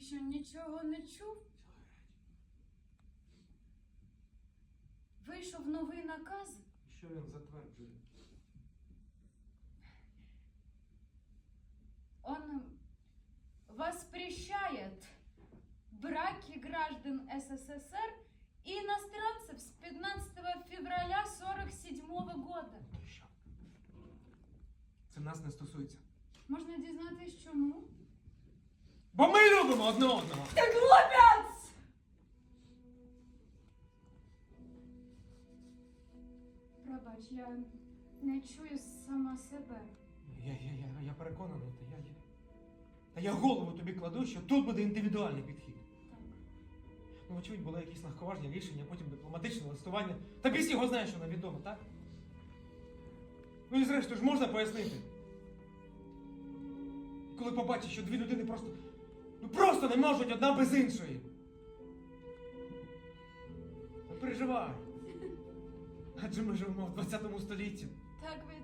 Ти що нічого не чув? Вийшов новий наказ. Що він затверджує? Он воспрещает браки граждан СССР и иностранцев с 15 февраля 47 года. Це нас не стосується. Можна дізнатись чому? Бо ми любимо одне одного! Ти глупець! Пробач, я не чую сама себе. Я, я, я, я переконаний, та я, я. Та я голову тобі кладу, що тут буде індивідуальний підхід. Так. Ну, вочевидь, були якісь наховажні рішення, потім дипломатичне листування. Та біс його знає, що нам відомо, так? Ну і зрештою ж можна пояснити. Коли побачиш, що дві людини просто. Ну просто не можуть одна без іншої. Не переживай. Адже ми живемо в 20 столітті. Так, ви.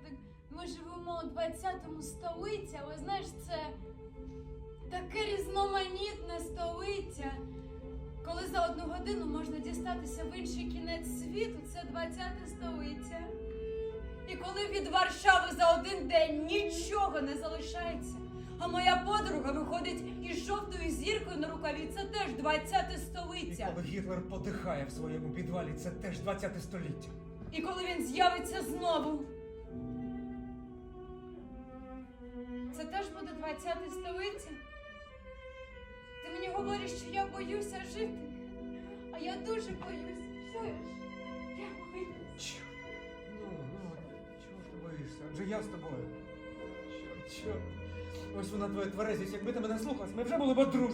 Ми живемо у 20 столітті, але знаєш, це таке різноманітне століття. Коли за одну годину можна дістатися в інший кінець світу, це 20 століття. І коли від Варшави за один день нічого не залишається, а моя подруга виходить із жовтою зіркою на рукаві, це теж 20 І століття. коли Гітлер подихає в своєму підвалі, це теж 20 століття. І коли він з'явиться знову. Це теж буде 20 століття. Ти мені говориш, що я боюся жити. А я дуже боюся. Чуєш? Я боюся. Ну, ну, чого ж ти боїшся? Адже я з тобою. Чорт, чорт. Ось вона твоя тверезість. Якби ти мене слухалась, ми вже були б одружені.